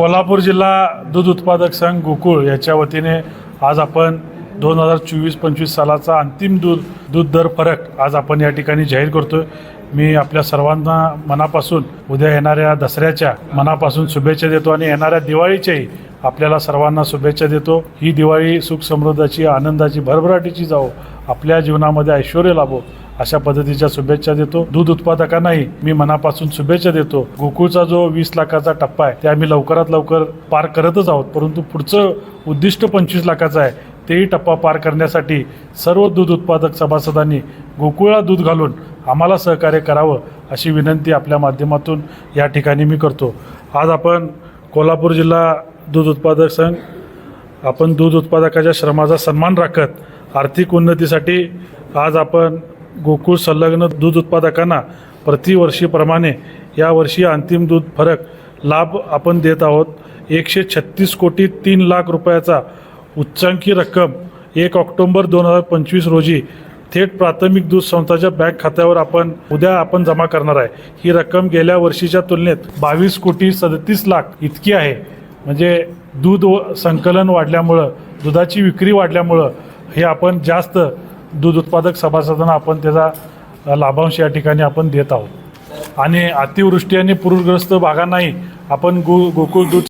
कोल्हापूर जिल्हा दूध उत्पादक संघ गोकुळ याच्या वतीने आज आपण दोन हजार चोवीस पंचवीस सालाचा अंतिम दूध दूध दर फरक आज आपण या ठिकाणी जाहीर करतोय. मी आपल्या सर्वांना मनापासून उद्या येणाऱ्या दसऱ्याच्या मनापासून शुभेच्छा देतो आणि येणाऱ्या दिवाळीच्याही आपल्याला सर्वांना शुभेच्छा देतो. ही दिवाळी सुख समृद्धाची आनंदाची भरभराटीची जावो. आपल्या जीवनामध्ये ऐश्वर लाभो. अशा पद्धतीच्या शुभेच्छा देतो. दूध उत्पादकांनाही मी मनापासून शुभेच्छा देतो. गोकुळचा जो वीस लाखाचा टप्पा आहे ते आम्ही लवकरात लवकर पार करतच आहोत. परंतु पुढचं उद्दिष्ट पंचवीस लाखाचं आहे तेही टप्पा पार करण्यासाठी सर्व दूध उत्पादक सभासदांनी गोकुळला दूध घालून आम्हाला सहकार्य करावं अशी विनंती आपल्या माध्यमातून या ठिकाणी मी करतो. आज आपण कोल्हापूर जिल्हा दूध उत्पादक संघ आपण दूध उत्पादकाच्या श्रमाचा सन्मान राखत आर्थिक उन्नतीसाठी आज आपण गोकुळ संलग्न दूध उत्पादकांना प्रतिवर्षीप्रमाणे यावर्षी अंतिम दूध फरक लाभ आपण देत आहोत. एकशे छत्तीस कोटी तीन लाख रुपयाचा उच्चांकी रक्कम एक ऑक्टोंबर दोन हजार पंचवीस रोजी थेट प्राथमिक दूध संस्थाच्या बँक खात्यावर आपण उद्या आपण जमा करणार आहे. ही रक्कम गेल्या वर्षीच्या तुलनेत बावीस कोटी सदतीस लाख इतकी आहे. म्हणजे दूध व- संकलन वाढल्यामुळं दुधाची विक्री वाढल्यामुळं हे आपण जास्त दूध उत्पादक सभासदांना आपण त्याचा लाभांश या ठिकाणी आपण देत आहोत. आणि अतिवृष्टी आणि पूरग्रस्त भागांनाही आपण गो गोकुळ दूध